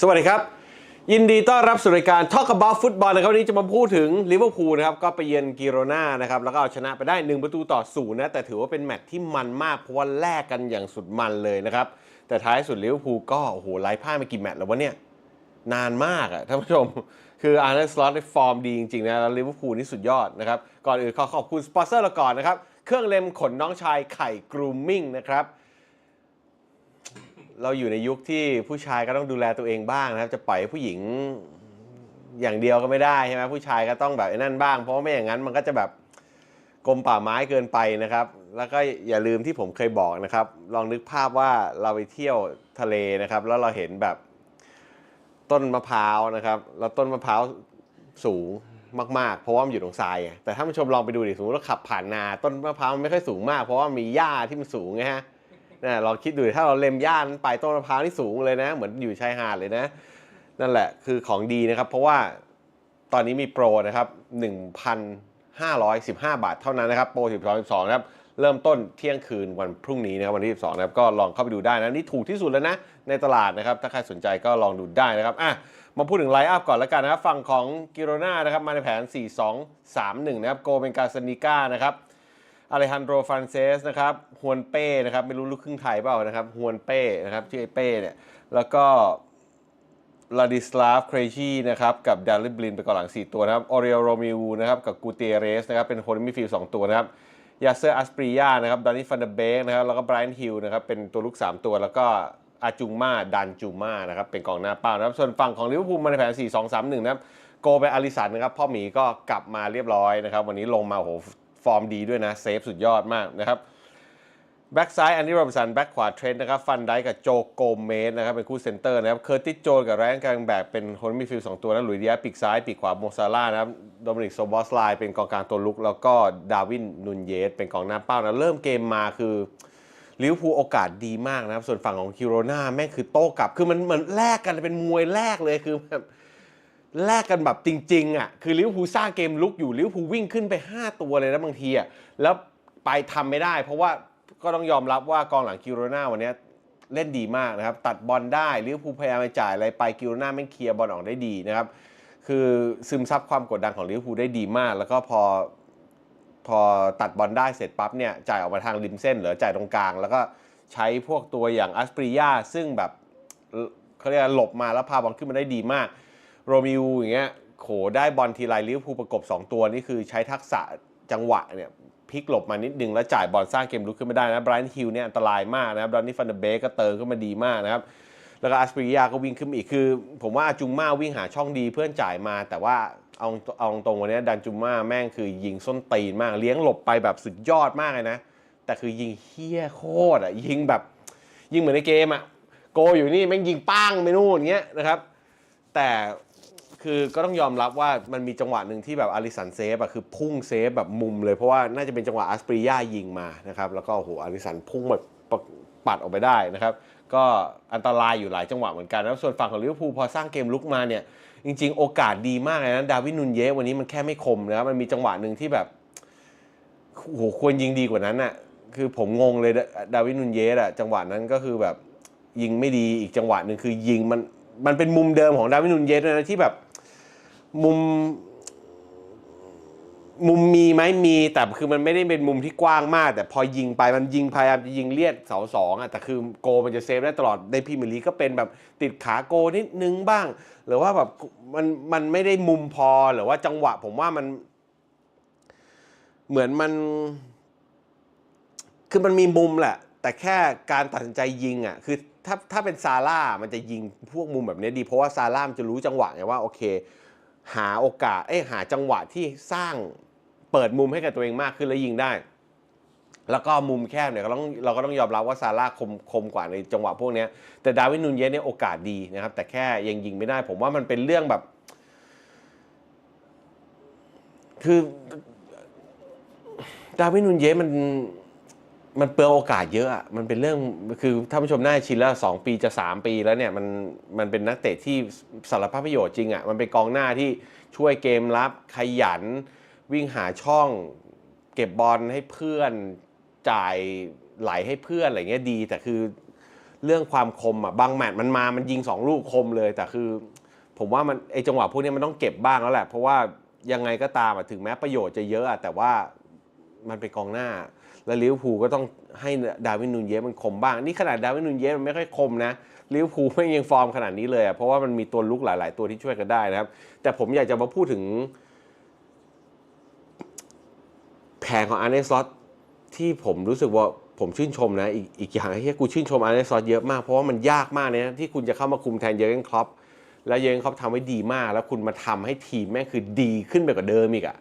สวัสดีครับ ยินดีต้อนรับสู่รายการ Talk About Football นะครับวันนี้จะมาพูดถึงลิเวอร์พูลนะครับก็ไปเยือนกิโรนานะครับแล้วก็เอาชนะไปได้ 1 ประตูต่อศูนย์นะแต่ถือว่าเป็นแมตช์ที่มันมากเพราะว่าแลกกันอย่างสุดมันเลยนะครับแต่ท้ายสุดลิเวอร์พูลก็โอ้โหไล่พ่ายมากี่แมตช์แล้ววะเนี่ยนานมากอะท่านผู้ชม คืออาร์เนสลอตในฟอร์มดีจริงๆนะแล้วลิเวอร์พูลนี่สุดยอดนะครับก่อนอื่นขอขอบคุณสปอนเซอร์เราก่อนนะครับเครื่องเล็มขนน้องชายไข่กรูมมิ่งนะครับ เราอยู่ในยุคที่ผู้ชายก็ต้องดูแลตัวเองบ้างนะครับ จะปล่อยผู้หญิงอย่างเดียวก็ไม่ได้ใช่ไหมผู้ชายก็ต้องแบบนั่นบ้าง เพราะไม่อย่างนั้นมันก็จะแบบกรมป่าไม้เกินไปนะครับ แล้วก็อย่าลืมที่ผมเคยบอกนะครับ ลองนึกภาพว่าเราไปเที่ยวทะเลนะครับ แล้วเราเห็นแบบต้นมะพร้าวนะครับแล้วต้นมะพร้าวสูงมากๆ เพราะว่ามันอยู่ตรงทรายแต่ถ้าผู้ชมลองไปดูดิสมมติเราขับผ่านนา ต้นมะพร้าวมันไม่ค่อยสูงมาก เพราะว่ามีหญ้าที่มันสูงไงฮะ นะลองคิดดูถ้าเราเล็มหญ้านั้นไปต้นมะพร้าวนี่สูงเลยนะ เหมือนอยู่ชายหาดเลยนะ นั่นแหละคือของดีนะครับ เพราะว่าตอนนี้มีโปรนะครับ1,515 บาทเท่านั้นนะครับ โปร 12 12นะครับเริ่มต้นเที่ยงคืนวันพรุ่งนี้นะครับวันที่ 12 นะครับก็ลองเข้าไปดูได้นะนี่ถูกที่สุดแล้วนะ ในตลาดนะครับ ถ้าใครสนใจก็ลองดูได้นะครับอะมาพูดถึงไลน์อัพก่อนแล้วกันนะครับฝั่งของกิโรนานะครับมาในแผน 4-2-3-1 นะครับโกเป็นกาซานิก้านะครับ อเลฮันโดฟรานเซสนะครับฮวนเป้นะครับไม่รู้ลูกครึ่งไทยเปล่านะครับฮวนเป้นะครับชื่อไอ้เป้เนี่ยแล้วก็ลาดิสลาฟเครชีนะครับกับดาริบลินไปก่อนหลัง 4 ตัวนะครับออริเอโรมิวนะครับกับกูเตเรสนะครับเป็นโคนมิฟิลด์2ตัวนะครับยาเซอร์อัสปริยานะครับดานิฟันเดเบกนะครับแล้วก็ไบรอันฮิลนะครับเป็นตัวลูก3 ตัวแล้วก็อาจุงมาดันจูมานะครับเป็นกองหน้าเป้านะครับส่วนฝั่งของลิเวอร์พูลมาในแผน 4 2 3 1 นะครับโกไปอาริสันนะครับพ่อหมีก็กลับมาเรียบร้อยนะครับวันนี้ลงมาโห ฟอร์มดีด้วยนะ เซฟสุดยอดมากนะครับแบ็กซ้ายอันนี้โรบสันแบ็กขวาเทรนต์นะครับฟันไดกับโจโกเมสนะครับเป็นคู่เซนเตอร์นะครับเคอร์ติสโจนกับแรนกลางแบกเป็นคนมีฟิลสองตัวนะหลุยส์ดิอาปีกซ้ายปีกขวาโมซาร่านะครับโดมินิกโซบอสไลเป็นกองกลางตัวลุก แล้วก็ดาวินนุนเยสเป็นกองหน้าเป้านะเริ่มเกมมาคือลิเวอร์พูลโอกาสดีมากนะครับส่วนฝั่งของคิโรนาแม่งคือโต้กลับคือมันเหมือนแลกกันเป็นมวยแลกเลยคือแบบ แลกกันแบบจริงๆอะคือลิเวอร์พูลสร้างเกมลุกอยู่ลิเวอร์พูลวิ่งขึ้นไป 5 ตัวเลยนะบางทีอะแล้วไปทำไม่ได้ เพราะว่าก็ต้องยอมรับว่ากองหลังกิโรนาวันนี้เล่นดีมากนะครับ ตัดบอลได้ลิเวอร์พูลพยายามไปจ่ายอะไรไปกิโรนาแม่เคลียร์บอลออกได้ดีนะครับ คือซึมซับความกดดันของลิเวอร์พูลได้ดีมาก แล้วก็พอพอตัดบอลได้เสร็จปั๊บเนี่ยจ่ายออกมาทางริมเส้นหรือจ่ายตรงกลาง แล้วก็ใช้พวกตัวอย่างอัสปริยาซึ่งแบบเขาเรียกหลบมาแล้วพาบอลขึ้นมาได้ดีมาก โรมิวอย่างเงี้ยโขได้บอลทีไรลิเวอร์พูลประกบ 2 ตัวนี่คือใช้ทักษะจังหวะเนี่ยพลิกหลบมานิดนึงแล้วจ่ายบอลสร้างเกมลุกขึ้นไมาได้นะไบรอันฮิลเนี่ยอันตรายมากนะครับดอนนี่ฟันเดเบกก็เติมขึ้นมาดีมากนะครับแล้วก็อัสปริยาก็วิ่งขึ้นอีกคือ ผมว่าจุงมาวิ่งหาช่องดีเพื่อนจ่ายมา แต่ว่าเอาเอาตรงวันนี้ดันจุงมาแม่งคือยิงส้นตีนมาก เลี้ยงหลบไปแบบสุดยอดมากเลยนะ แต่คือยิงเฮี้ยโคตรอะยิงแบบ ยิงเหมือนในเกมอะโกอยู่นี่แม่งยิงป้างไปนู่นอย่างเงี้ยนะครับ แต่ คือก็ต้องยอมรับว่ามันมีจังหวะหนึ่งที่แบบอาริสันเซฟอะคือพุ่งเซฟแบบมุมเลยเพราะว่าน่าจะเป็นจังหวะอัสปริยายิงมานะครับแล้วก็โอ้โหอาริสันพุ่งแบบปัดออกไปได้นะครับก็อันตรายอยู่หลายจังหวะเหมือนกันแล้วส่วนฝั่งของลิเวอร์พูลพอสร้างเกมลุกมาเนี่ยจริง ๆ โอกาสดีมากเลยนะดาวินนุนเยสวันนี้มันแค่ไม่คมนะมันมีจังหวะหนึ่งที่แบบโอ้โหควรยิงดีกว่านั้นน่ะคือผมงงเลยดาดาวินนุนเยสอะจังหวะนั้นก็คือแบบยิงไม่ดีอีกจังหวะหนึ่งคือยิงมันมันเป็นมุมเดิมของดาวินนุนเยสนะที่แบบ มุม มุมมีไหมมีแต่คือมันไม่ได้เป็นมุมที่กว้างมาก แต่พอยิงไปมันยิงพยายามจะยิงเลียดเสาสองอะแต่คือโกมันจะเซฟได้ตลอดในพรีเมียร์ลีกก็เป็นแบบติดขาโกนิดนึงบ้าง หรือว่าแบบมันมันไม่ได้มุมพอหรือว่าจังหวะ ผมว่ามัน เหมือนมัน คือมันมีมุมแหละ แต่แค่การตัดสินใจยิงอะคือถ้าถ้าเป็นซาร่ามันจะยิงพวกมุมแบบนี้ดี เพราะว่าซาร่ามันจะรู้จังหวะไงว่าโอเค หาโอกาสเอ้หาจังหวะที่สร้างเปิดมุมให้กับตัวเองมากขึ้นแล้วยิงได้ แล้วก็มุมแคบเนี่ยเราต้องเราก็ต้องยอมรับว่าซาร่าคมคมกว่าในจังหวะพวกนี้แต่ดาวินนูนเยสเนี่ยโอกาสดีนะครับ แต่แค่ยังยิงไม่ได้ ผมว่ามันเป็นเรื่องแบบ คือดาวินนูนเยสมัน มันเปลืองโอกาสเยอะอะมันเป็นเรื่องคือท่านผู้ชมน่าชินแล้วสองปีจะสามปีแล้วเนี่ยมันมันเป็นนักเตะที่สารพัดประโยชน์จริงอะมันเป็นกองหน้าที่ช่วยเกมรับขยัน วิ่งหาช่องเก็บบอลให้เพื่อนจ่ายไหลให้เพื่อนอะไรเงี้ยดี แต่คือเรื่องความคมอะบางแมตช์มันมามันยิงสองลูกคมเลย แต่คือ ผมว่ามันไอจังหวะพวกนี้มันต้องเก็บบ้างแล้วแหละ เพราะว่ายังไงก็ตามอะถึงแม้ประโยชน์จะเยอะอะแต่ว่ามันเป็นกองหน้า แล้วลิเวอร์พูลก็ต้องให้ดาวินนูนเยสมันคมบ้าง นี่ขนาดดาวินนูนเยสมันไม่ค่อยคมนะลิเวอร์พูลไม่ยังฟอร์มขนาดนี้เลยอะเพราะว่ามันมีตัวลุกหลาย ๆ ตัวที่ช่วยกันได้นะครับ แต่ผมอยากจะมาพูดถึง แผนของอาร์เนสลอตที่ผมรู้สึกว่าผมชื่นชมนะ อีกอีกอย่างที่กูชื่นชมอาร์เนสลอตเยอะมาก เพราะว่ามันยากมากเลยนะที่คุณจะเข้ามาคุมแทนเยอร์เกนคล็อปแล้วเยอร์เกนคล็อปทำไว้ดีมาก แล้วคุณมาทำให้ทีมแม่งคือดีขึ้นไปกว่าเดิมอีกอะ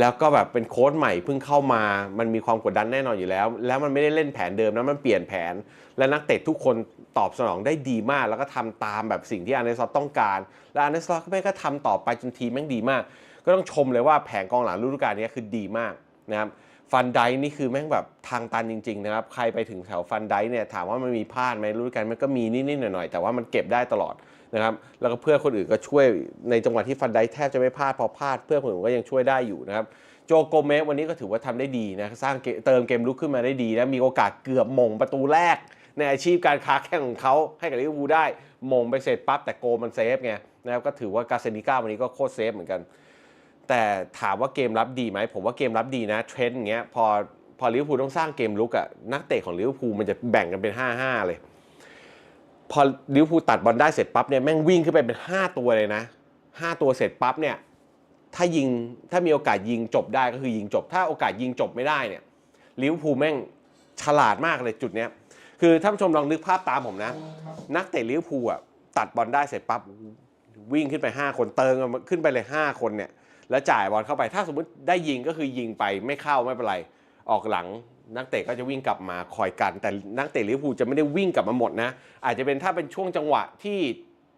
แล้วก็แบบเป็นโค้ดใหม่เพิ่งเข้ามา มันมีความกดดันแน่นอนอยู่แล้ว แล้วมันไม่ได้เล่นแผนเดิมนะมันเปลี่ยนแผน และนักเตะทุกคนตอบสนองได้ดีมาก แล้วก็ทำตามแบบสิ่งที่อาร์เนสลอตต้องการ และอาร์เนสลอตก็ไม่ก็ทำต่อไปจนทีมแม่งดีมาก ก็ต้องชมเลยว่าแผงกองหลังฤดูกาลนี้คือดีมากนะครับ ฟันไดนี่คือแม่งแบบทางตันจริง ๆ นะครับ ใครไปถึงแถวฟันไดเนี่ยถามว่ามันมีพลาดไหมรู้กันมันก็มีนิดๆหน่อยๆแต่ว่ามันเก็บได้ตลอดนะครับแล้วก็เพื่อคนอื่นก็ช่วยในจังหวะที่ฟันไดแทบจะไม่พลาดพอพลาดเพื่อนคนอื่นก็ยังช่วยได้อยู่นะครับโจโกเมสวันนี้ก็ถือว่าทำได้ดีนะสร้างเกมเติมเกมลุกขึ้นมาได้ดีนะมีโอกาสเกือบมงประตูแรก ในอาชีพการค้าแข่งของเขาให้กับลิเวอร์พูลได้มงไปเสร็จปั๊บแต่โกมันเซฟไงนะครับก็ถือว่ากาเซนิก้าวันนี้ก็โคตรเซฟเหมือนกัน แต่ถามว่าเกมรับดีไหมผมว่าเกมรับดีนะเทรนด์เงี้ยพอพอลิเวอร์พูลต้องสร้างเกมลุกอะนักเตะของลิเวอร์พูลมันจะแบ่งกันเป็น 5-5 เลย พอลิเวอร์พูลตัดบอลได้เสร็จปั๊บเนี่ยแม่งวิ่งขึ้นไปเป็น 5 ตัวเลยนะ 5 ตัวเสร็จปั๊บเนี่ยถ้ายิงถ้ามีโอกาสยิงจบได้ก็คือยิงจบ ถ้าโอกาสยิงจบไม่ได้เนี่ยลิเวอร์พูลแม่งฉลาดมากเลยจุดเนี้ยคือท่านผู้ชมลองนึกภาพตามผมนะ นักเตะลิเวอร์พูลอะตัดบอลได้เสร็จปั๊บวิ่งขึ้นไป 5 คนเติงขึ้นไปเลย 5 คนเนี่ย แล้วจ่ายบอลเข้าไป ถ้าสมมติได้ยิงก็คือยิงไปไม่เข้าไม่เป็นไร ออกหลังนักเตะก็จะวิ่งกลับมาคอยกัน แต่นักเตะลิเวอร์พูลจะไม่ได้วิ่งกลับมาหมดนะ อาจจะเป็นถ้าเป็นช่วงจังหวะที่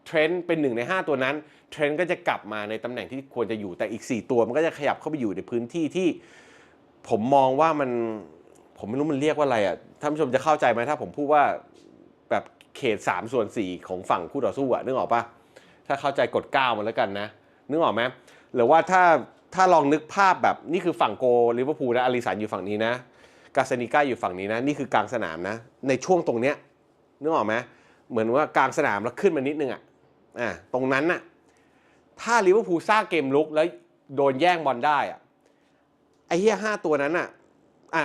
เทรนด์เป็นหนึ่งใน 5 ตัวนั้นเทรนด์ก็จะกลับมาในตำแหน่งที่ควรจะอยู่แต่อีก 4 ตัวมันก็จะขยับเข้าไปอยู่ในพื้นที่ที่ ผมมองว่ามันผมไม่รู้มันเรียกว่าอะไรอะท่านผู้ชมจะเข้าใจไหมถ้าผมพูดว่าแบบเขต 3 ส่วน 4 ของฝั่งคู่ต่อสู้อะนึกออกปะถ้าเข้าใจกฎ9มันแล้วกันนะนึกออกไหม หรือว่าถ้าถ้าลองนึกภาพแบบนี่คือฝั่งโกลิเวอร์พูลนะอาริสันอยู่ฝั่งนี้นะกาเซนิก้าอยู่ฝั่งนี้นะนี่คือกลางสนามนะ ในช่วงตรงเนี้ยนึกออกไหมเหมือนว่ากลางสนามแล้วขึ้นมานิดนึงอะอ่าตรงนั้นน่ะถ้าลิเวอร์พูลสร้างเกมลุกแล้วโดนแย่งบอลได้อะไอ้เหี้ยห้าตัวนั้นน่ะอ่า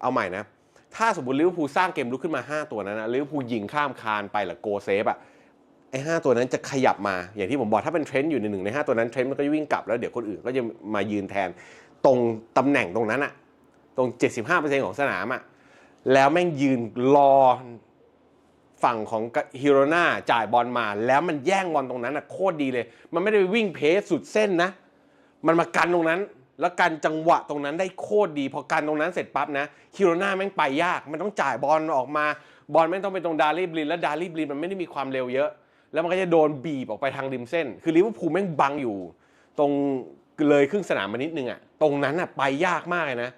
เอาใหม่นะ ถ้าสมมติลิเวอร์พูลสร้างเกมลุกขึ้นมา 5 ตัวนั้นนะลิเวอร์พูลยิงข้ามคานไปหรือโกเซฟอะ ไอ้ห้าตัวนั้นจะขยับมาอย่างที่ผมบอกถ้าเป็นเทรนด์อยู่ในหนึ่งในห้าตัวนั้นเทรนด์มันก็จะวิ่งกลับแล้วเดี๋ยวคนอื่นก็จะมายืนแทนตรงตำแหน่งตรงนั้นอะตรง 75%ของสนามอะแล้วแม่งยืนรอฝั่งของฮิโรนาจ่ายบอลมา แล้วมันแย่งบอลตรงนั้นอะโคตรดีเลย มันไม่ได้ไปวิ่งเพสสุดเส้นนะ มันมากันตรงนั้น แล้วกันจังหวะตรงนั้นได้โคตรดี พอกันตรงนั้นเสร็จปั๊บนะฮิโรนาแม่งไปยาก มันต้องจ่ายบอลออกมาบอลไม่งต้องไปตรงดาริบลิน แล้วดาริบลินมันไม่ได้มีความเร็วเยอะ แล้วมันก็จะโดนบีบออกไปทางริมเส้น คือลิเวอร์พูลแม่งบังอยู่ ตรงเลยครึ่งสนามมานิดนึงอะตรงนั้นอะไปยากมากเลยนะ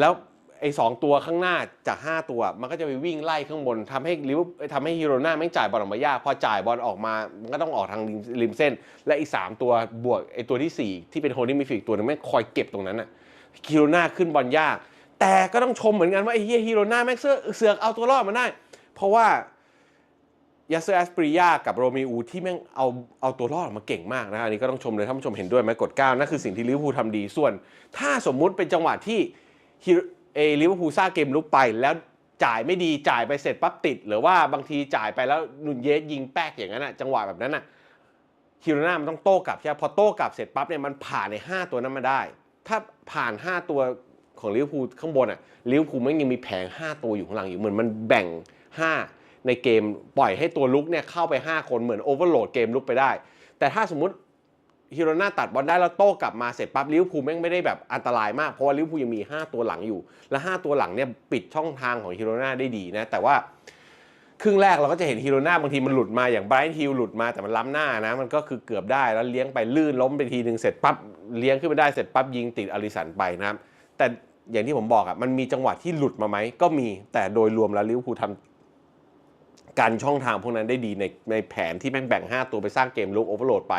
แล้วไอ้สองตัวข้างหน้าจาก 5 ตัว มันก็จะไปวิ่งไล่ข้างบนทำให้ลิเวอร์ทำให้ฮิโรนาแม่จ่ายบอลออกมายาก พอจ่ายบอลออกมา มันก็ต้องออกทางริมริมเส้น และอีก 3 ตัวบวกไอ้ตัวที่ 4 ที่เป็นโฮนี่มิฟิกตัวหนึงแม่งคอยเก็บตรงนั้นอะฮิโรนาขึ้นบอลยาก แต่ก็ต้องชมเหมือนกันว่าไอ้เฮียฮิโรนาแม่งเสือกเสือกเอาตัวรอดมาได้ เพราะว่า ยาเซอร์แอสปริยากับโรมิอูที่แม่งเอาเอาตัวรอดออกมาเก่งมากนะอันนี้ก็ต้องชมเลยท่านผู้ชมเห็นด้วยไหมกดก้านั่นคือสิ่งที่ลิเวอร์พูลทำดีส่วน ถ้าสมมุติเป็นจังหวะที่เอลิเวอร์พูลสร้างเกมลุกไปแล้วจ่ายไม่ดีจ่ายไปเสร็จปั๊บติด หรือว่าบางทีจ่ายไปแล้วนุนเยสยิงแป๊กอย่างนั้นนะจังหวะแบบนั้นนะฮิโรนามันต้องโต้กลับใช่พอโต้กลับเสร็จปั๊บเนี่ยมันผ่านใน 5 ตัวนั้นมาได้ ถ้าผ่าน 5 ตัวของลิเวอร์พูลข้างบนอะลิเวอร์พูลมันยังมีแผง 5 ตัวอยู่ข้างหลังอยู่เหมือนมันแบ่ง 5 ในเกมปล่อยให้ตัวลุกเนี่ยเข้าไป 5 คนเหมือนโอเวอร์โหลดเกมลุกไปได้ แต่ถ้าสมมติฮิโรนาตัดบอลได้แล้วโต้กลับมาเสร็จปั๊บลิเวอร์พูลแม่งไม่ได้แบบอันตรายมากเพราะว่าลิเวอร์พูลยังมี 5 ตัวหลังอยู่ และ 5 ตัวหลังเนี่ยปิดช่องทางของฮิโรนาได้ดีนะแต่ว่าครึ่งแรกเราก็จะเห็นฮิโรนาบางทีมันหลุดมาอย่างไบรท์ฮิลหลุดมาแต่มันล้ำหน้านะ มันก็คือเกือบได้แล้วเลี้ยงไปลื่นล้มไปทีหนึ่งเสร็จปั๊บเลี้ยงขึ้นไปได้เสร็จปั๊บยิงติดอลิสันไปนะแต่อย่างที่ผมบอกอะมันมีจังหวะที่หลุดมาไหมก็มีแต่โดยรวมแล้วลิเวอร์พูลทำ การช่องทางพวกนั้นได้ดีในในแผนที่แม่งแบ่ง 5 ตัวไปสร้างเกมลุกโอเวอร์โหลดไป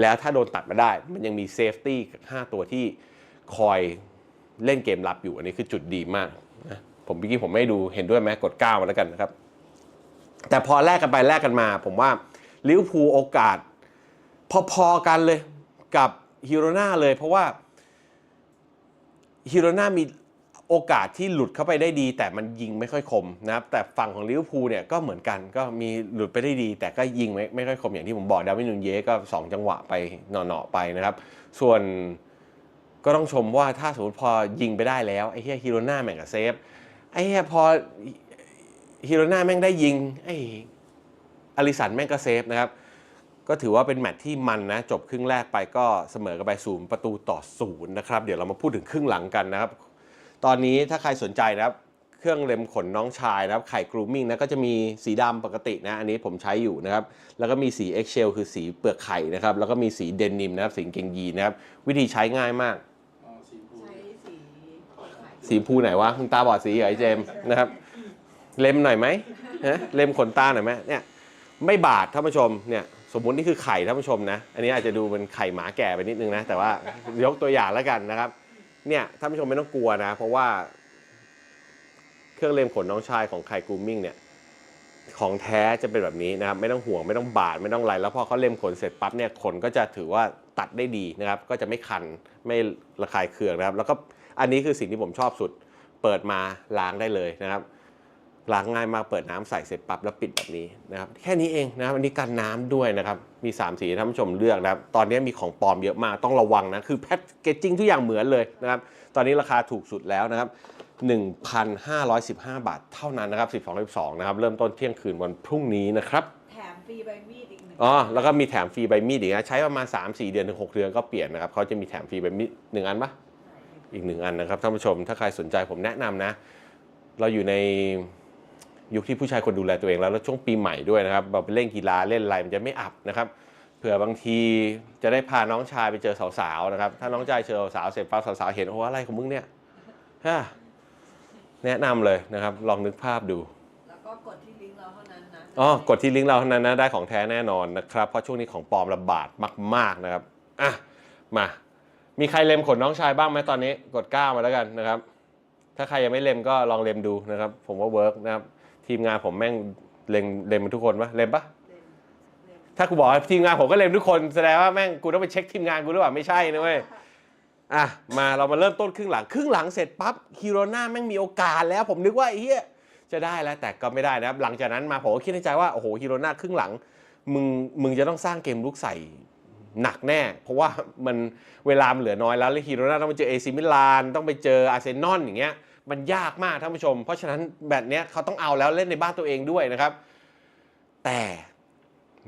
แล้วถ้าโดนตัดมาได้ มันยังมีเซฟตี้5ตัวที่คอยเล่นเกมรับอยู่อันนี้คือจุดดีมากนะผมเมื่อกี้ผมไม่ดูเห็นด้วยไหมกด9มาแล้วกันนะครับ แต่พอแลกกันไปแลกกันมา ผมว่าลิเวอร์พูลโอกาส พอๆกันเลยกับฮิโรนาเลย เพราะว่าฮิโรนามี โอกาสที่หลุดเข้าไปได้ดี แต่มันยิงไม่ค่อยคมนะครับแต่ฝั่งของลิเวอร์พูลเนี่ยก็เหมือนกันก็มีหลุดไปได้ดี แต่ก็ยิงไม่ไม่ค่อยคมอย่างที่ผมบอกดาวินนูนเยก็ 2 จังหวะไปหน่อๆไปนะครับ ส่วนก็ต้องชมว่าถ้าสมมติพอยิงไปได้แล้วไอ้เฮียฮิโรนาแม่งกับเซฟไอ้เฮียพอฮิโรนาแม่งได้ยิงไอ้อลิสันแม่งก็เซฟนะครับก็ถือว่าเป็นแมตช์ที่มันนะ จบครึ่งแรกไปก็เสมอกันไปศูนย์ประตูต่อศูนย์นะครับ เดี๋ยวเรามาพูดถึงครึ่งหลังกันนะครับ ตอนนี้ถ้าใครสนใจนะครับ เครื่องเล็มขนน้องชายนะครับ ไข่กรูมมิ่งนะก็จะมีสีดำปกตินะ อันนี้ผมใช้อยู่นะครับ แล้วก็มีสี Excel คือสีเปลือกไข่นะครับ แล้วก็มีสีเดนิมนะครับ สีกางเกงยีนนะครับ วิธีใช้ง่ายมากอ๋อสีฟูใช้สีขายสีภูไหนวะ มึงตาบอดสีเหรอไอ้เจมส์นะครับ เล็มหน่อยไหมฮะเล็มขนตาหน่อยไหมเนี่ย ไม่บาดท่านผู้ชมเนี่ยสมมุตินี่คือไข่ท่านผู้ชมนะ อันนี้อาจจะดูเป็นไข่หมาแก่ไปนิดนึงนะ แต่ว่ายกตัวอย่างแล้วกันนะครับ เนี่ยท่านผู้ชมไม่ต้องกลัวนะ เพราะว่า เครื่องเลมขนน้องชายของไข่กรูมมิ่งเนี่ยของแท้จะเป็นแบบนี้นะครับไม่ต้องห่วงไม่ต้องบาดไม่ต้องอะไรแล้วพอเขาเล็มขนเสร็จปั๊บเนี่ยขนก็จะถือว่าตัดได้ดีนะครับ ก็จะไม่คันไม่ระคายเคืองนะครับ แล้วก็อันนี้คือสิ่งที่ผมชอบสุด เปิดมาล้างได้เลยนะครับ ล้างง่ายมากเปิดน้ำใส่เสร็จปั๊บแล้วปิดแบบนี้นะครับแค่นี้เองนะครับอันนี้กันน้ำด้วยนะครับมี 3 สีให้ท่านผู้ชมเลือกนะครับตอนนี้มีของปลอมเยอะมากต้องระวังนะคือแพ็กเกจจิ้งทุกอย่างเหมือนเลยนะครับตอนนี้ราคาถูกสุดแล้วนะครับ1,515 บาทเท่านั้นนะครับ12 12นะครับเริ่มต้นเที่ยงคืนวันพรุ่งนี้นะครับแถมฟรีใบมีดอีกหนึ่งอ๋อแล้วก็มีแถมฟรีใบมีดอีกนะใช้ประมาณ 3-4 เดือนถึง6เดือนก็เปลี่ยนนะครับเขาจะมีแถมฟรีใบมีดหนึ่งอันปะอีกหนึ่งอันนะครับท่านผู้ชมถ้าใครสนใจผมแนะนำนะ เราอยู่ใน ยุคที่ผู้ชายคนดูแลตัวเองแล้วแล้วช่วงปีใหม่ด้วยนะครับเราไปเล่นกีฬาเล่นอะไรมันจะไม่อับนะครับเผื่อบางทีจะได้พาน้องชายไปเจอสาวๆนะครับ ถ้าน้องชายเจอสาวเสร็จปั๊บสาวๆเห็นโอ้อะไรของมึงเนี่ยฮะแนะนำเลยนะครับ ลองนึกภาพดูแล้วก็กดที่ลิงก์เราเท่านั้นนะอ๋อกดที่ลิงก์เราเท่านั้นนะได้ของแท้แน่นอนนะครับ เพราะช่วงนี้ของปลอมระบาดมาก ๆนะครับอะมา มีใครเล็มขนน้องชายบ้างไหมตอนนี้ กดก้ามาแล้วกันนะครับ ถ้าใครยังไม่เล็มก็ลองเล็มดูนะครับ ผมว่าเวิร์กนะครับ ทีมงานผมแม่งเล็มเล็มทุกคนปะเล็มปะเล่นเล่นถ้ากูบอกว่าทีมงานผมก็เล็มทุกคนแสดงว่าแม่งกูต้องไปเช็คทีมงานกูหรือเปล่าไม่ใช่นะเว้ยอะมาเรามาเริ่มต้นครึ่งหลังครึ่งหลังเสร็จปั๊บฮิโรนาแม่งมีโอกาสแล้วผมนึกว่าไอ้เหี้ยจะได้แล้วแต่ก็ไม่ได้นะครับหลังจากนั้นมาผมก็คิดในใจว่าโอ้โหฮิโรนาครึ่งหลังมึงมึงจะต้องสร้างเกมลุกใส่หนักแน่ เพราะว่ามันเวลามันเหลือน้อยแล้วแล้วฮิโรนาต้องไปเจอเอซิมิลานต้องไปเจออาร์เซนอลอย่างเงี้ย มันยากมากท่านผู้ชม เพราะฉะนั้นแบบนี้เขาต้องเอาแล้วเล่นในบ้านตัวเองด้วยนะครับ แต่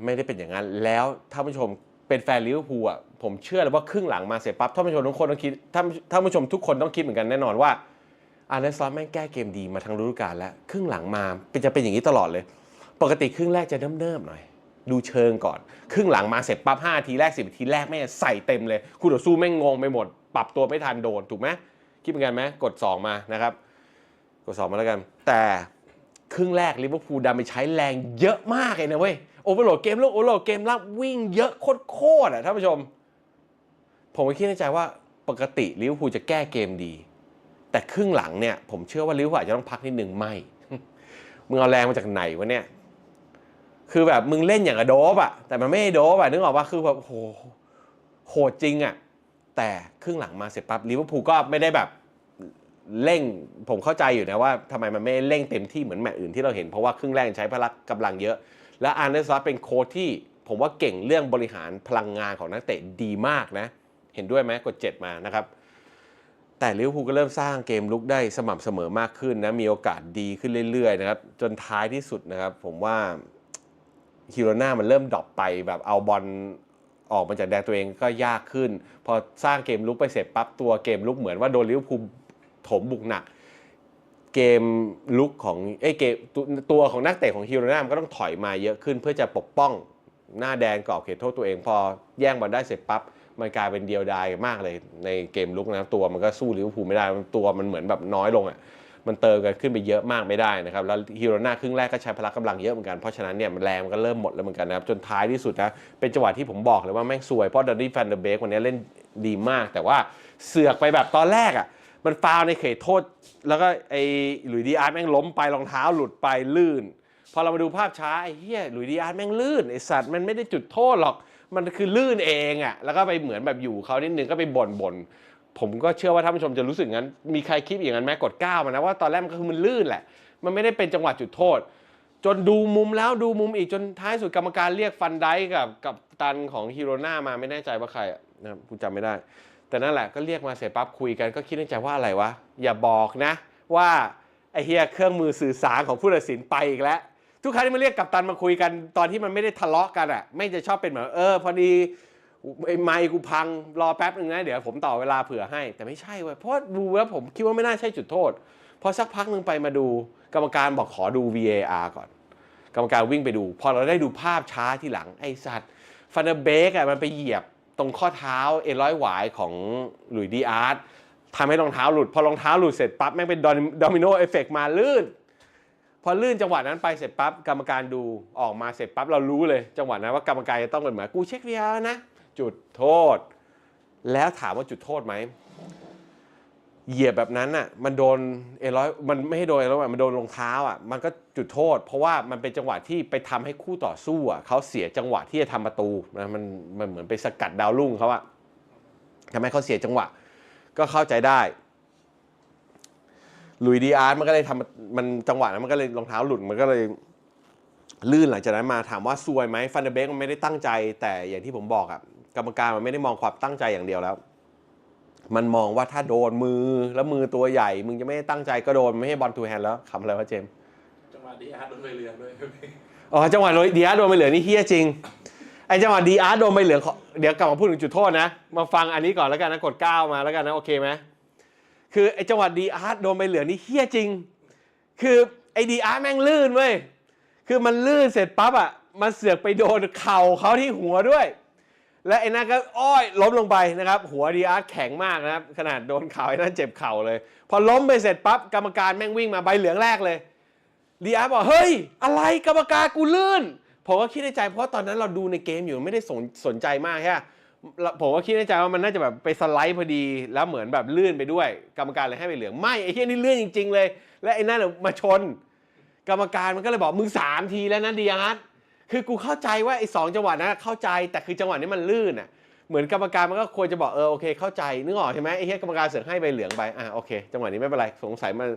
ไม่ได้เป็นอย่างนั้นแล้วท่านผู้ชมเป็นแฟนลิเวอร์พูลอะผมเชื่อเลยว่าครึ่งหลังมาเสร็จปั๊บท่านผู้ชมทุกคนต้องคิดท่านท่านผู้ชมทุกคนต้องคิดเหมือนกันแน่นอนว่าอาร์เนสลอตแม่งแก้เกมดีมาทั้งฤดูกาลแล้วครึ่งหลังมาเป็นจะเป็นอย่างนี้ตลอดเลย ปกติครึ่งแรกจะเนิ่มๆหน่อย ดูเชิงก่อน ครึ่งหลังมาเสร็จปั๊บ5ทีแรก 10ทีแรกแม่งใส่เต็มเลย คู่ต่อสู้แม่งงงไปหมด ปรับตัวไม่ทันโดนถูกไหม คิดเหมือนกันไหมกด 2 มานะครับ กด 2 มาแล้วกัน แต่ครึ่งแรกลิเวอร์พูลดันไปใช้แรงเยอะมากเลยนะเว้ยโอเวอร์โหลดเกมลูกโอเวอร์โหลดเกมรับวิ่งเยอะโคตรๆอะท่านผู้ชม ผมก็คิดในใจว่าปกติลิเวอร์พูลจะแก้เกมดี แต่ครึ่งหลังเนี่ยผมเชื่อว่าลิเวอร์พูลอาจจะต้องพักนิดหนึ่งไม่มึงเอาแรงมาจากไหนวะเนี่ยคือแบบมึงเล่นอย่างกับโดบอะแต่มันไม่ได้โดบอะนึกออกปะคือแบบโหโหดจริงอะ แต่ครึ่งหลังมาเสร็จปั๊บลิเวอร์พูลก็ไม่ได้แบบเร่งผมเข้าใจอยู่นะว่าทำไมมันไม่เร่งเต็มที่เหมือนแมตช์อื่นที่เราเห็นเพราะว่าครึ่งแรกใช้พละกำลังเยอะ และอาร์เนสลอตเป็นโค้ชที่ผมว่าเก่งเรื่องบริหารพลังงานของนักเตะดีมากนะ เห็นด้วยไหมกด 7 มานะครับ แต่ลิเวอร์พูลก็เริ่มสร้างเกมลุกได้สม่ำเสมอมากขึ้นนะมีโอกาสดีขึ้นเรื่อยๆนะครับจนท้ายที่สุดนะครับ ผมว่าฮิโรนามันเริ่มดรอปไปแบบเอาบอล ออกมาจากแดนตัวเองก็ยากขึ้น พอสร้างเกมลุกไปเสร็จปั๊บตัวเกมลุกเหมือนว่าโดนลิเวอร์พูลถมบุกหนัก เกมลุกของเอ้เกมตัวของนักเตะของฮิโรนามก็ต้องถอยมาเยอะขึ้น เพื่อจะปกป้องหน้าแดนกรอบเขตโทษตัวเอง พอแย่งบอลได้เสร็จปั๊บมันกลายเป็นเดียวดายมากเลยในเกมลุกนะครับตัวมันก็สู้ลิเวอร์พูลไม่ได้ตัวมันเหมือนแบบน้อยลงอะ มันเติมกันขึ้นไปเยอะมากไม่ได้นะครับแล้วฮิโรนาครึ่งแรกก็ใช้พละกำลังเยอะเหมือนกันเพราะฉะนั้นเนี่ยมันแรงมันก็เริ่มหมดแล้วเหมือนกันนะครับจนท้ายที่สุดนะเป็นจังหวะที่ผมบอกเลยว่าแม่งซวยเพราะดอนนี่แฟนเดอร์เบกวันนี้เล่นดีมาก แต่ว่าเสือกไปแบบตอนแรกอะมันฟาวในเขตโทษ แล้วก็ไอ้หลุยดีอาร์แม่งล้มไปรองเท้าหลุดไปลื่น พอเรามาดูภาพช้าไอ้เหี้ยหลุยดีอาร์แม่งลื่นไอ้สัตว์มันไม่ได้จุดโทษหรอกมันคือลื่นเองอะ่ะแล้วก็ไปเหมือนแบบอยู่เขานิดนึงก็ไปบ่นบ่น ผมก็เชื่อว่าท่านผู้ชมจะรู้สึกงั้น มีใครคิดอย่างนั้นไหมกดก้ามานะว่าตอนแรกมันก็คือมันลื่นแหละ มันไม่ได้เป็นจังหวะจุดโทษ จนดูมุมแล้วดูมุมอีกจนท้ายสุดกรรมการเรียกฟันไดกับกับตันของฮิโรนามาไม่แน่ใจว่าใครนะครับกูจำไม่ได้ แต่นั่นแหละก็เรียกมาเสร็จปั๊บคุยกันก็คิดในใจว่าอะไรวะอย่าบอกนะ ว่าไอเฮียเครื่องมือสื่อสารของผู้ตัดสินไปอีกแล้วทุกครั้งที่มาเรียกกับตันมาคุยกันตอนที่มันไม่ได้ทะเลาะกันอะไม่จะชอบเป็นเหมือนเออพอดี ไอ้ไมค์กูพังรอแป๊บหนึ่งนะ เดี๋ยวผมต่อเวลาเผื่อให้ แต่ไม่ใช่เว้ยเพราะดูแล้วผมคิดว่าไม่น่าใช่จุดโทษพอสักพักหนึ่งไปมาดูกรรมการบอกขอดู VAR ก่อน กรรมการวิ่งไปดู พอเราได้ดูภาพช้าที่หลังไอ้สัตว์ฟันเดเบกอะมันไปเหยียบตรงข้อเท้าเอร้อยหวายของหลุยดีอาร์ตทำให้รองเท้าหลุด พอรองเท้าหลุดเสร็จปั๊บแม่งเป็นดอมิโนเอฟเฟกมาลื่น พอลื่นจังหวะนั้นไปเสร็จปั๊บกรรมการดูออกมาเสร็จปั๊บเรารู้เลย จังหวะนั้นว่ากรรมการจะต้องเป็นเหมือนกูเช็ค VR นะ จุดโทษ แล้วถามว่าจุดโทษไหมเหยียบแบบนั้นอะมันโดนเอร้อยมันไม่ให้โดนเอร้อยมันโดนรองเท้าอะมันก็จุดโทษ เพราะว่ามันเป็นจังหวะที่ไปทำให้คู่ต่อสู้อะเขาเสียจังหวะที่จะทำประตูนะมันมันเหมือนไปสกัดดาวรุ่งเขาอะทำให้เขาเสียจังหวะ ก็เข้าใจได้ลุยดีอาร์ตมันก็เลยทำมันจังหวะนั้นมันก็เลยรองเท้าหลุดมันก็เลยลื่นหลังจากนั้นมาถามว่าซวยไหมฟันเดเบกมันไม่ได้ตั้งใจ แต่อย่างที่ผมบอกอะ กรรมการมันไม่ได้มองความตั้งใจอย่างเดียวแล้ว มันมองว่าถ้าโดนมือแล้วมือตัวใหญ่ มึงจะไม่ได้ตั้งใจก็โดนไม่ให้บอลทูแฮนด์แล้วคำอะไรวะเจมส์จังหวะดีอาร์ตโดนใบเหลืองด้วยอ๋อจังหวะดีอาร์ตโดนใบเหลืองนี่เฮี้ยจริงไอจังหวะดีอาร์ตโดนใบเหลืองขอเดี๋ยวกลับมาพูดถึงจุดโทษนะ มาฟังอันนี้ก่อนแล้วกันนะกดก้าวมาแล้วกันนะโอเคไหมคือไอจังหวะดีอาร์ตโดนใบเหลืองนี่เฮี้ยจริง คือไอดีอาร์ตแม่งลื่นเว้ยคือมันลื่นเสร็จปั๊บอะมันเสือกไปโดนเข่าเขาที่หัวด้วย และไอ้นั่นก็อ้อยล้มลงไปนะครับ หัวดีอาร์ตแข็งมากนะครับ ขนาดโดนเข่าไอ้นั่นเจ็บเข่าเลย พอล้มไปเสร็จปั๊บกรรมการแม่งวิ่งมาใบเหลืองแรกเลยดีอาร์ตบอกเฮ้ย อะไรกรรมการกูลื่น ผมก็คิดในใจเพราะตอนนั้นเราดูในเกมอยู่ไม่ได้สนสนใจมากแค่ผมก็คิดในใจว่ามันน่าจะแบบไปสไลด์พอดี แล้วเหมือนแบบลื่นไปด้วย กรรมการเลยให้ใบเหลืองไม่ไอ้เหี้ยนี่ลื่นจริง ๆ เลย และไอ้นั่นมาชน กรรมการมันก็เลยบอกมึงสามทีแล้วนะดีอาร์ต คือกูเข้าใจว่าไอ้สองจังหวะนั้นเข้าใจแต่คือจังหวะนี้มันลื่นอะเหมือนกรรมการมันก็ควรจะบอกเออโอเคเข้าใจนึกออกใช่ไหมไอ้เหี้ยกรรมการเสือกให้ใบเหลืองไปอะโอเค จังหวะนี้ไม่เป็นไรสงสัยมัน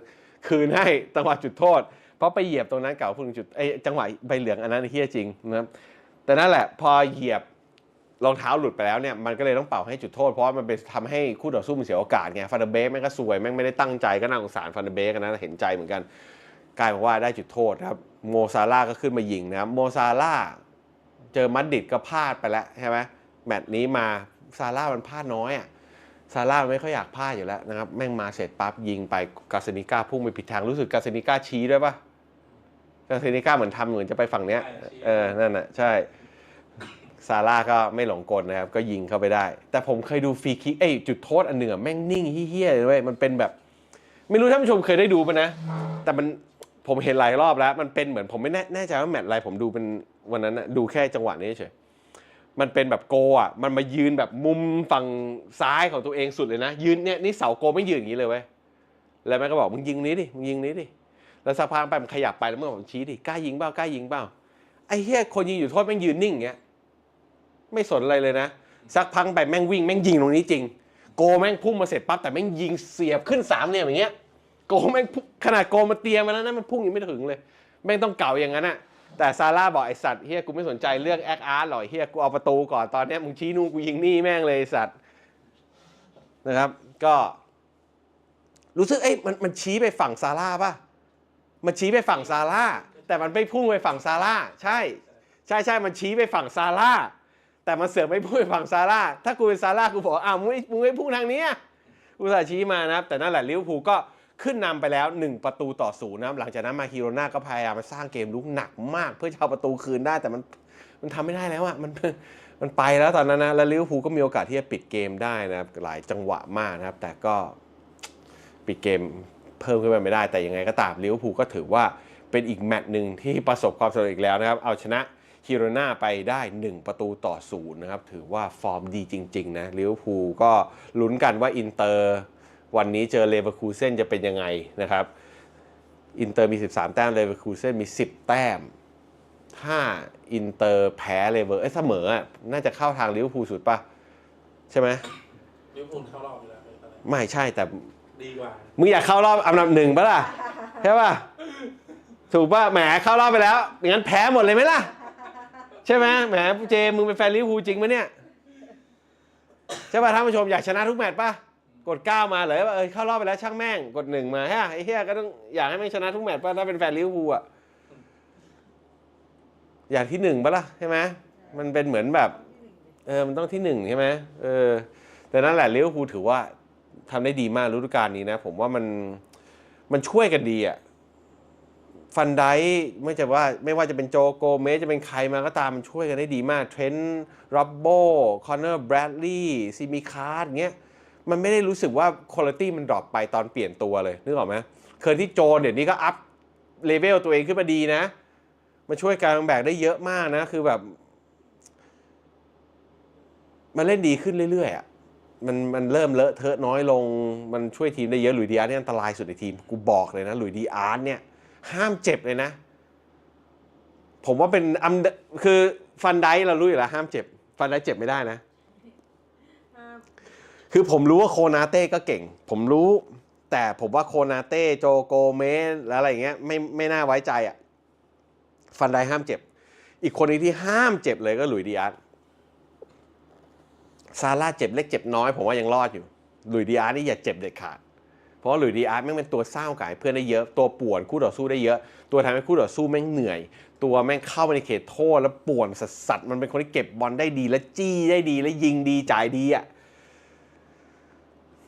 คืนให้จังหวะจุดโทษ เพราะไปเหยียบตรงนั้นเก่าพูดถึงจุดไอ้จังหวะใบเหลืองอันนั้นไอ้เหี้ยจริงนะครับแต่นั่นแหละพอเหยียบรองเท้าหลุดไปแล้วเนี่ยมันก็เลยต้องเป่าให้จุดโทษ เพราะว่ามันเป็นทำให้คู่ต่อสู้มันเสียโอกาสไงฟันเดเบกแม่งก็ซวยแม่งไม่ได้ตั้งใจก็น่าสงสารฟันเดเบกนะเห็นใจเหมือนกันกลายเป็นว่าได้จุดโทษครับ โมซาร่าห์ก็ขึ้นมายิงนะครับโมซาร่าห์เจอมัดดิดก็พลาดไปแล้วใช่ไหมแมตช์นี้มาซาร่าห์มันพลาดน้อยอะซาร่าห์มันไม่ค่อยอยากพลาดอยู่แล้วนะครับแม่งมาเสร็จปั๊บยิงไปกาเซนิก้าพุ่งไปผิดทางรู้สึกกาเซนิก้าชี้ด้วยปะกาเซนิก้าเหมือนทำเหมือนจะไปฝั่งเนี้ยเออนั่นน่ะใช่ซาร่าห์ก็ไม่หลงกลนะครับ ก็ยิงเข้าไปได้ แต่ผมเคยดูฟรีคิกเอ้ยจุดโทษอันหนึ่งอะแม่งนิ่งเฮี้ยๆเลยเว้ยมันเป็นแบบ ไม่รู้ท่านผู้ชมเคยได้ดูปะนะ แต่มัน ผมเห็นหลายรอบแล้ว มันเป็นเหมือนผมไม่แน่ใจว่าแมตช์อะไรผมดูเป็นวันนั้นนะดูแค่จังหวะนี้เฉยมันเป็นแบบโกอะมันมายืนแบบมุมฝั่งซ้ายของตัวเองสุดเลยนะ ยืนเนี่ยนี่เสาโกไม่ยืนอย่างนี้เลยเว้ยแล้วแม่ก็บอกมึงยิงนี้ดิมึงยิงนี้ดิแล้วสักพักไปมันขยับไปแล้วเมื่อผมชี้ดิกล้ายิงเปล่ากล้ายิงเปล่าไอ้เหี้ยคนยิงอยู่โทษแม่งยืนนิ่งอย่างเงี้ยไม่สนอะไรเลยนะสักพักไปแม่งวิ่งแม่งยิงตรงนี้จริง โกแม่งพุ่งมาเสร็จปั๊บแต่แม่งยิงเสียบขึ้นสามเหลี่ยมอย่างเงี้ย โกแม่งพุ่งขนาดโกมาเตียมมาแล้วนะมันพุ่งยังไม่ถึงเลย แม่งต้องเก่าอย่างนั้นอะแต่ซาร่าบอกไอสัตว์เฮียกูไม่สนใจเรื่องแอคอาร์ตหรอกเฮียกูเอาประตูก่อนตอนนี้มึงชี้นู่นกูยิงนี่แม่งเลยสัตว์นะครับ ก็ รู้สึกเอ้ยมันมันชี้ไปฝั่งซาร่าป่ะมันชี้ไปฝั่งซาร่าแต่มันไม่พุ่งไปฝั่งซาร่าใช่ ใช่ใช่มันชี้ไปฝั่งซาร่าแต่มันเสือกไม่พุ่งไปฝั่งซาร่าถ้ากูเป็นซาร่ากูบอกอ้าวมึงไม่มึงไม่พุ่งทางนี้ยอุตส่าชี้มานะครับ แต่นั่นแหละลิเวอร์พูลก็ ขึ้นนำไปแล้ว 1 ประตูต่อศูนย์นะหลังจากนั้นมาฮิโรนาก็พยายามมาสร้างเกมลุกหนักมาก เพื่อจะเอาประตูคืนได้แต่มันมันทำไม่ได้แล้วอะมันมันไปแล้วตอนนั้นนะแล้วลิเวอร์พูลก็มีโอกาสที่จะปิดเกมได้นะครับหลายจังหวะมากนะครับ แต่ก็ปิดเกมเพิ่มขึ้นไปไม่ได้ แต่ยังไงก็ตามลิเวอร์พูลก็ถือว่าเป็นอีกแมตช์หนึ่งที่ประสบความสำเร็จอีกแล้วนะครับ เอาชนะฮิโรนาไปได้ 1 ประตูต่อศูนย์นะครับ ถือว่าฟอร์มดีจริง ๆ นะลิเวอร์พูลก็ลุ้นกันว่าอินเตอร์ วันนี้เจอเลเวอร์คูเซนจะเป็นยังไงนะครับอินเตอร์มี 13 แต้มเลเวอร์คูเซนมี 10 แต้มถ้าอินเตอร์แพ้เลเวอร์เอ้ยเสมออะน่าจะเข้าทางลิเวอร์พูลสุดปะใช่ไหมลิเวอร์พูลเข้ารอบอยู่แล้วเลยตอนนี้ไม่ใช่แต่ดีกว่ามึงอยากเข้ารอบอันดับหนึ่งปะล่ะใช่ปะถูกปะแหมเข้ารอบไปแล้วงั้นแพ้หมดเลยไหมล่ะ ใช่ไหมแหมเจมึงเป็นแฟนลิเวอร์พูลจริงไหมเนี่ยใช่ป่ะท่านผู้ชมอยากชนะทุกแมตช์ป่ะ กด 9 มาเลยว่าเออเข้ารอบไปแล้วช่างแม่งกดหนึ่งมาฮะไอ้เหี้ยก็ต้องอยากให้แม่งชนะทุกแมตช์ป่ะถ้าเป็นแฟนลิเวอร์พูลอะอยากที่หนึ่งป่ะล่ะใช่ไหมมันเป็นเหมือนแบบเออมันต้องที่หนึ่งใช่ไหมเออแต่นั่นแหละลิเวอร์พูลถือว่าทำได้ดีมากฤดูกาลนี้นะ ผมว่ามันมันช่วยกันดีอะฟันไดไม่จะว่าไม่ว่าจะเป็นโจโกเมสจะเป็นใครมาก็ตามมันช่วยกันได้ดีมากเทรนต์รับโบคอนเนอร์แบรดลีย์ซีมิคาร์ดเงี้ย มันไม่ได้รู้สึกว่าคุณภาพมันดรอปไปตอนเปลี่ยนตัวเลยนึกออกไหมเคยที่โจนเดี๋ยวนี้ก็อัพเลเวลตัวเองขึ้นมาดีนะ มันช่วยการแบกได้เยอะมากนะ คือแบบ มันเล่นดีขึ้นเรื่อยๆอะมันมันเริ่มเลอะเทอะน้อยลง มันช่วยทีมได้เยอะหลุยดีอาร์เนี่ยอันตรายสุดในทีม กูบอกเลยนะหลุยดีอาร์เนี่ย ห้ามเจ็บเลยนะ ผมว่าเป็นอัมคือฟันไดเรารู้อยู่แล้วห้ามเจ็บ ฟันไดเจ็บไม่ได้นะ คือผมรู้ว่าโคนาเต้ก็เก่ง ผมรู้ แต่ผมว่าโคนาเต้โจโกเมสแล้วอะไรอย่างเงี้ยไม่ไม่น่าไว้ใจอะฟันไดห้ามเจ็บ อีกคนนึงที่ห้ามเจ็บเลยก็หลุยดีอาร์ตซาร่าเจ็บเล็กเจ็บน้อย ผมว่ายังรอดอยู่หลุยดีอาร์ตนี่อย่าเจ็บเด็ดขาดเพราะว่าหลุยดีอาร์ตแม่งเป็นตัวเศร้ากับเพื่อนได้เยอะ ตัวป่วนคู่ต่อสู้ได้เยอะ ตัวทำให้คู่ต่อสู้แม่งเหนื่อย ตัวแม่งเข้าไปในเขตโทษแล้วป่วนสัสสัสมันเป็นคนที่เก็บบอลได้ดีและจี้ได้ดีและยิงดีจ่ายดีอะ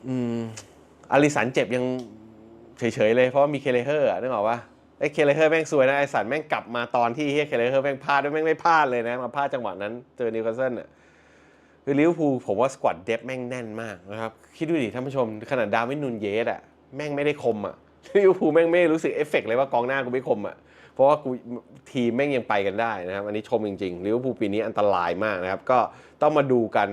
อืมอาริสันเจ็บยังเฉยๆเลยเพราะว่ามีเคเลเฮอร์อะนึกออกปะไอ้เคเลเฮอร์แม่งสวยนะไอสันแม่งกลับมาตอนที่เฮียเคเลเฮอร์แม่งพลาดด้วยแม่งไม่พลาดเลยนะมาพลาดจังหวะนั้นเจอนิวคาสเซิลอะคือลิเวอร์พูลผมว่าสควอตเดฟแม่งแน่นมากนะครับคิดดูดิท่านผู้ชมขนาดดาวินนูนเยสอะแม่งไม่ได้คมอะลิเวอร์พูลแม่งไม่รู้สึกเอฟเฟกต์เลยว่ากองหน้ากูไม่คมอะเพราะว่ากูทีมแม่งยังไปกันได้นะครับอันนี้ชมจริงๆลิเวอร์พูลปีนี้อันตรายมากนะครับก็ต้องมาดูกัน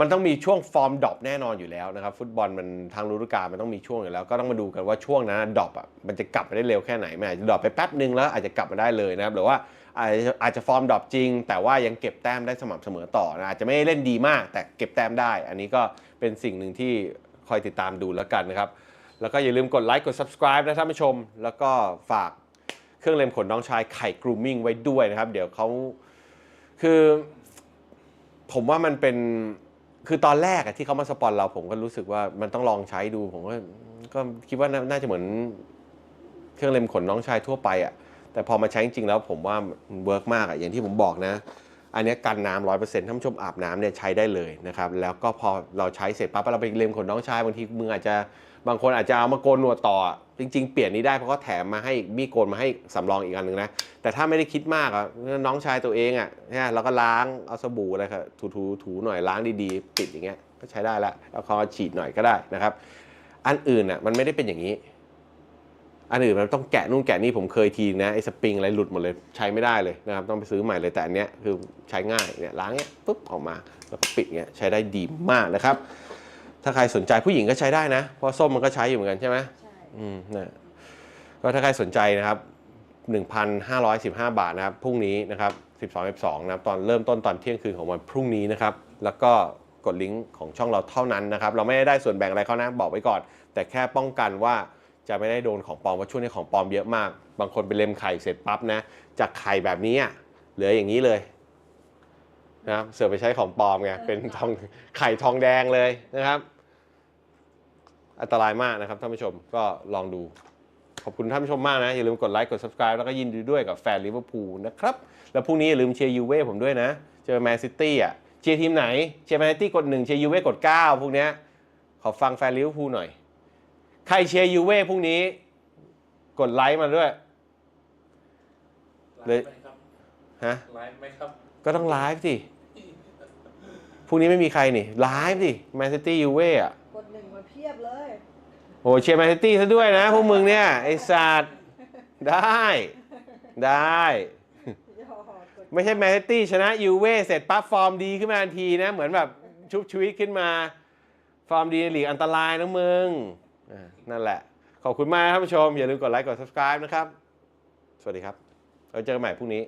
มันต้องมีช่วงฟอร์มดรอปแน่นอนอยู่แล้วนะครับฟุตบอลมันทางฤดูกาลมันต้องมีช่วงอยู่แล้วก็ต้องมาดูกันว่าช่วงนั้นดรอปอะมันจะกลับมาได้เร็วแค่ไหนมันอาจจะดรอปไปแป๊บนึงแล้วอาจจะกลับมาได้เลยนะครับหรือว่าอาจจะอาจจะฟอร์มดรอปจริง แต่ว่ายังเก็บแต้มได้สม่ำเสมอต่อนะอาจจะไม่เล่นดีมาก แต่เก็บแต้มได้ อันนี้ก็เป็นสิ่งหนึ่งที่คอยติดตามดูแล้วกันนะครับแล้วก็อย่าลืมกดไลค์กด subscribe นะท่านผู้ชม แล้วก็ฝากเครื่องเล็มขนน้องชายไข่กรูมมิ่งไว้ด้วยนะครับ เดี๋ยวเขาคือผมว่ามันเป็น คือตอนแรกอะที่เขามาสปอนเราผมก็รู้สึกว่ามันต้องลองใช้ดู ผมก็ก็คิดว่าน่าจะเหมือนเครื่องเล็มขนน้องชายทั่วไปอะแต่พอมาใช้จริงๆแล้วผมว่ามันเวิร์กมากอะอย่างที่ผมบอกนะ อันนี้กันน้ำร้อยเปอร์เซ็นต์ท่านผู้ชมอาบน้ำเนี่ยใช้ได้เลยนะครับ แล้วก็พอเราใช้เสร็จปั๊บเราไปเล็มขนน้องชายบางทีมืออาจจะ บางคนอาจจะเอามาโกนหนวดต่อ จริง ๆ เปลี่ยนนี้ได้เพราะเขาแถมมาให้มีโกนมาให้สำรองอีกอันหนึ่งนะ แต่ถ้าไม่ได้คิดมากอะน้องชายตัวเองอะเนี่ยเราก็ล้างเอาสบู่อะไรครับถูถูถูหน่อยล้างดีๆ ปิดอย่างเงี้ยก็ใช้ได้ละแล้วคอฉีดหน่อยก็ได้นะครับ อันอื่นอะมันไม่ได้เป็นอย่างนี้ อันอื่นมันต้องแกะนู่นแกะนี่ผมเคยทีนะไอ้สปริงอะไรหลุดหมดเลยใช้ไม่ได้เลยนะครับต้องไปซื้อใหม่เลยแต่อันเนี้ยคือใช้ง่ายเนี่ยล้างเนี้ยปุ๊บออกมาแล้วก็ปิดเงี้ยใช้ได้ดีมากนะครับ ถ้าใครสนใจผู้หญิงก็ใช้ได้นะ เพราะส้มมันก็ใช้อยู่เหมือนกันใช่ไหมใช่อืมนะก็ถ้าใครสนใจนะครับ 1,515 บาทนะครับพรุ่งนี้นะครับ 12 12นะครับตอนเริ่มต้นตอนเที่ยงคืนของวันพรุ่งนี้นะครับ แล้วก็กดลิงก์ของช่องเราเท่านั้นนะครับ เราไม่ได้ได้ส่วนแบ่งอะไรเขานะบอกไว้ก่อน แต่แค่ป้องกันว่าจะไม่ได้โดนของปลอมเพราะช่วงนี้ของปลอมเยอะมาก บางคนไปเล็มไข่เสร็จปั๊บนะ จากไข่แบบนี้อะเหลืออย่างนี้เลยนะครับเสือไปใช้ของปลอมไงเป็นทองไข่ทองแดงเลยนะครับ อันตรายมากนะครับท่านผู้ชมก็ลองดู ขอบคุณท่านผู้ชมมากนะ อย่าลืมกดไลค์กด subscribe แล้วก็ยินดีด้วยกับแฟนลิเวอร์พูลนะครับ แล้วพรุ่งนี้อย่าลืมเชียร์ยูเว่ผมด้วยนะ เจอแมนซิตี้อะเชียร์ทีมไหนเชียร์แมนซิตี้กด1เชียร์ยูเว่กด 9 พวกเนี้ยขอฟังแฟนลิเวอร์พูลหน่อย ใครเชียร์ยูเว่พรุ่งนี้ กดไลค์มาด้วยไลฟ์ไหมครับฮะไลฟ์ไหมครับ ก็ต้องไลฟ์สิพรุ่งนี้ไม่มีใครนี่ไลฟ์สิแมนซิตี้ยูเว่อะ กดหนึ่งมาเพียบเลยโอ้เชียร์แมนซิตี้ซะด้วยนะพวกมึงเนี่ยไอ้สัตว์ได้ได้ ไม่ใช่แมนซิตี้ชนะยูเว่เสร็จปั๊บฟอร์มดีขึ้นมาทันทีนะ เหมือนแบบชุบชีวิตขึ้นมา ฟอร์มดีในลีกอันตรายนะมึงนั่นแหละ ขอบคุณมากครับท่านผู้ชม อย่าลืมกดไลค์กด subscribe นะครับ สวัสดีครับเราเจอกันใหม่พรุ่งนี้